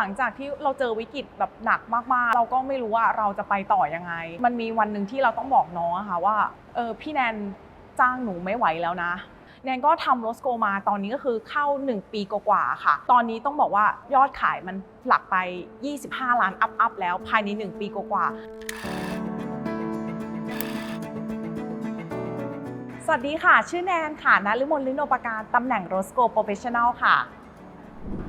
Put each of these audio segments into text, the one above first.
หลังจากที่เราเจอวิกฤตแบบหนักมากๆ เราก็ไม่รู้ว่าเราจะไปต่อยังไง มันมีวันหนึ่งที่เราต้องบอกน้องอะค่ะว่าเออพี่แนนจ้างหนูไม่ไหวแล้วนะ แนนก็ทำโรสโกมาตอนนี้ก็คือเข้า 1 ปีกว่าๆค่ะ ตอนนี้ต้องบอกว่ายอดขายมันหลักไป 25 ล้านอัพๆแล้วภายใน 1 ปีกว่าๆสวัสดีค่ะ ชื่อแนนค่ะนฤมลลิโนปการตำแหน่งโรสโกโปรเฟชชั่น a ลค่ะ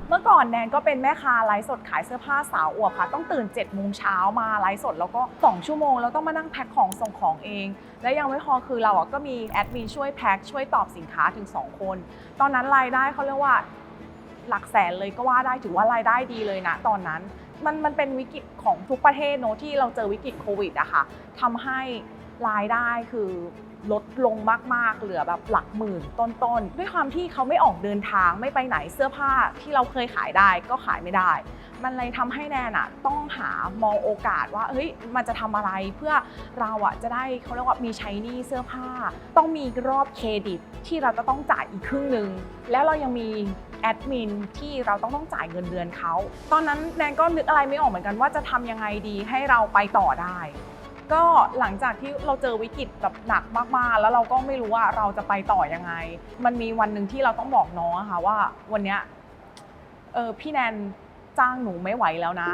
เมื่อก่อนแนนก็เป็นแม่ค้าไลฟ์สดขายเสื้อผ้าสาวอวบค่ะ ต้องตื่น7จ็ดโมงเช้ามาไลฟ์สดแล้วก็ 2 ชั่วโมง แล้วต้องมานั่งแพ็คของส่งของเอง และยังไม่พอคือเราอะก็มีแอดมินช่วยแพ็คช่วยตอบสินค้าถึง 2 คน ตอนนั้นรายได้เขาเรียกว่าหลักแสนเลยก็ว่าได้ถือว่ารายได้ดีเลยนะตอนนั้น มันมันเป็นวิกฤตของทุกประเทศเนอะที่เราเจอวิกฤตโควิดอะค่ะทำให้รายได้คือ ลดลงมากๆ เหลือแบบหลักหมื่นต้นๆ ด้วยความที่เขาไม่ออกเดินทางไม่ไปไหนเสื้อผ้าที่เราเคยขายได้ก็ขายไม่ได้ มันเลยทำให้แนนอะต้องหามองโอกาสว่าเฮ้ยมันจะทำอะไรเพื่อเราอะจะได้เขาเรียกว่ามีใช้หนี้เสื้อผ้า ต้องมีรอบเครดิตที่เราจะต้องจ่ายอีกครึ่งหนึ่งแล้วเรายังมีแอดมินที่เราต้องต้องจ่ายเงินเดือนเขา ตอนนั้นแนนก็นึกอะไรไม่ออกเหมือนกันว่าจะทำยังไงดีให้เราไปต่อได้ ก็หลังจากที่เราเจอวิกฤตแบบหนักมากๆ แล้วเราก็ไม่รู้ว่าเราจะไปต่อยังไง มันมีวันหนึ่งที่เราต้องบอกน้องอะค่ะว่าวันเนี้ยเออพี่แนนจ้างหนูไม่ไหวแล้วนะ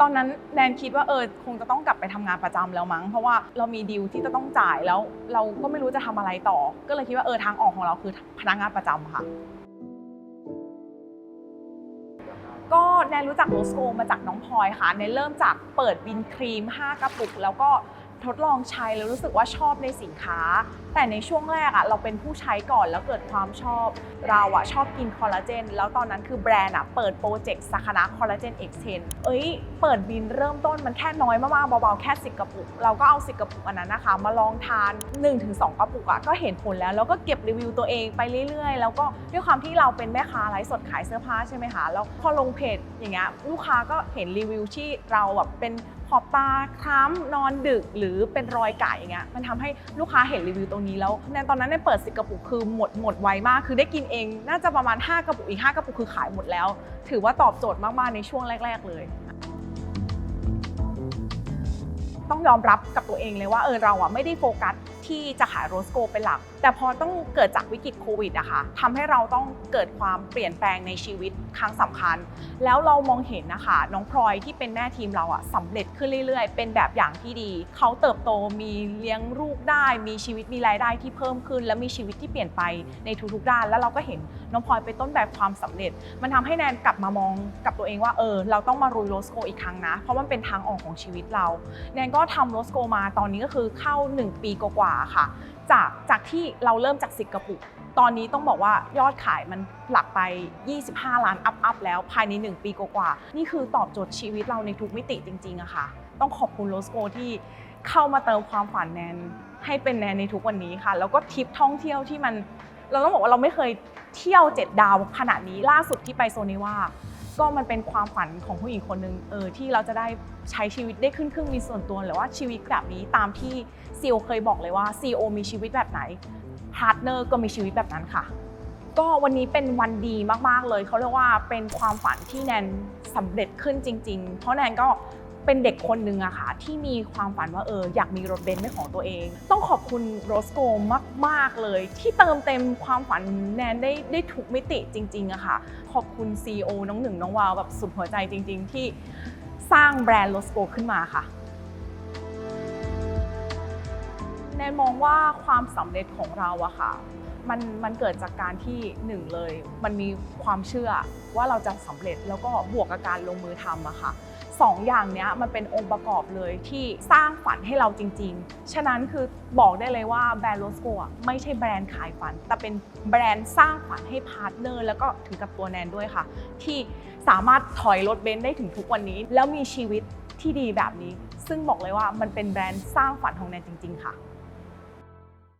ตอนนั้นแนนคิดว่าเออคงจะต้องกลับไปทำงานประจำแล้วมั้ง เพราะว่าเรามีดีลที่จะต้องจ่ายแล้ว เราก็ไม่รู้จะทำอะไรต่อ ก็เลยคิดว่าเออทางออกของเราคือพนักงานประจำค่ะ แนนรู้จักโรสโกมาจากน้องพลอยค่ะแนนเริ่มจากเปิดบินครีม 5 กระปุก แล้วก็ ทดลองใช้แล้วรู้สึกว่าชอบในสินค้า แต่ในช่วงแรกอะเราเป็นผู้ใช้ก่อนแล้วเกิดความชอบ เราอะชอบกินคอลลาเจนแล้วตอนนั้นคือแบรนด์อะเปิดโปรเจกต์สักนะคอลลาเจนเอ็กเซนเอ้ยเปิดบินเริ่มต้นมันแค่น้อยมากๆเบาๆแค่10กระปุก เราก็เอา10กระปุกอันนั้นนะคะ มาลองทาน 1-2 กระปุกอะก็เห็นผลแล้วแล้วก็เก็บรีวิวตัวเองไปเรื่อยๆ แล้วก็ด้วยความที่เราเป็นแม่ค้าไลฟ์สดขายเสื้อผ้าใช่ไหมคะแล้วพอลงเพจอย่างเงี้ยลูกค้าก็เห็นรีวิวที่เราแบบเป็น ขอบตาคล้ำนอนดึกหรือเป็นรอยไก่อย่างเงี้ยมันทำให้ลูกค้าเห็นรีวิวตรงนี้แล้วในตอนนั้นในเปิดสิกระปุกคือหมดหมดไวมาก คือได้กินเอง น่าจะประมาณ 5 กระปุกอีก 5 กระปุกคือขายหมดแล้ว ถือว่าตอบโจทย์มาก ๆ ในช่วงแรก ๆ เลยต้องยอมรับกับตัวเองเลยว่าเออเราอะไม่ได้โฟกัส ที่จะขายโรสโกเป็นหลัก แต่พอต้องเกิดจากวิกฤตโควิดอะค่ะทำให้เราต้องเกิดความเปลี่ยนแปลงในชีวิตครั้งสำคัญ แล้วเรามองเห็นนะคะน้องพลอยที่เป็นแม่ทีมเราอะสำเร็จขึ้นเรื่อยๆ เป็นแบบอย่างที่ดี เขาเติบโตมีเลี้ยงลูกได้ มีชีวิตมีรายได้ที่เพิ่มขึ้น และมีชีวิตที่เปลี่ยนไปในทุกๆด้าน แล้วเราก็เห็นน้องพลอยเป็นต้นแบบความสำเร็จ มันทำให้แนนกลับมามองกับตัวเองว่าเออเราต้องมารุยโรสโกอีกครั้งนะ เพราะมันเป็นทางออกของชีวิตเรา แนนก็ทำโรสโกมาตอนนี้ก็คือเข้า 1 ปีกว่าค่ะ จากจากที่เราเริ่มจาก10กระปุก ตอนนี้ต้องบอกว่ายอดขายมันหลักไป 25 ล้านอัพๆแล้วภายใน 1 ปีกว่าๆนี่คือตอบโจทย์ชีวิตเราในทุกมิติจริงๆอะค่ะ ต้องขอบคุณโรสโกที่เข้ามาเติมความฝันแนนให้เป็นแนนในทุกวันนี้ค่ะ แล้วก็ทริปท่องเที่ยวที่มัน เราต้องบอกว่าเราไม่เคยเที่ยวเจ็ดดาวขนาดนี้ล่าสุดที่ไปโซนิว่า ก็มันเป็นความฝันของผู้หญิงคนหนึ่งเออที่เราจะได้ใช้ชีวิตได้ขึ้นครึ่งมีส่วนตัวหรือว่าชีวิตแบบนี้ตามที่ซีโอเคยบอกเลยว่าซีโอมีชีวิตแบบไหนพาร์ทเนอร์ก็มีชีวิตแบบนั้นค่ะ ก็วันนี้เป็นวันดีมากๆเลยเขาเรียกว่าเป็นความฝันที่แนนสำเร็จขึ้นจริง ๆ เพราะแนนก็ เป็นเด็กคนหนึ่งอะค่ะ ที่มีความฝันว่าเอออยากมีรถเบนซ์เป็นของตัวเอง ต้องขอบคุณโรสโกมาก ๆ เลย ที่เติมเต็มความฝันแนนได้ได้ทุกมิติจริงๆอะค่ะ ขอบคุณ CEO น้องหนึ่งน้องวาวแบบสุดหัวใจจริง ๆ ที่สร้างแบรนด์โรสโกขึ้นมาค่ะแนนมองว่าความสำเร็จของเราอะค่ะ มันมันเกิดจากการที่หนึ่งเลย มันมีความเชื่อว่าเราจะสำเร็จแล้วก็บวกกับการลงมือทำอะค่ะสองอย่างเนี้ยมันเป็นองค์ประกอบเลยที่สร้างฝันให้เราจริง ๆ ฉะนั้นคือบอกได้เลยว่าแบรนด์โรสโกะไม่ใช่แบรนด์ขายฝัน แต่เป็นแบรนด์สร้างฝันให้พาร์ทเนอร์แล้วก็ถึงกับตัวแนนด้วยค่ะ ที่สามารถถอยรถเบนซ์ได้ถึงทุกวันนี้ แล้วมีชีวิตที่ดีแบบนี้ ซึ่งบอกเลยว่ามันเป็นแบรนด์สร้างฝันของแนนจริง ๆ ค่ะ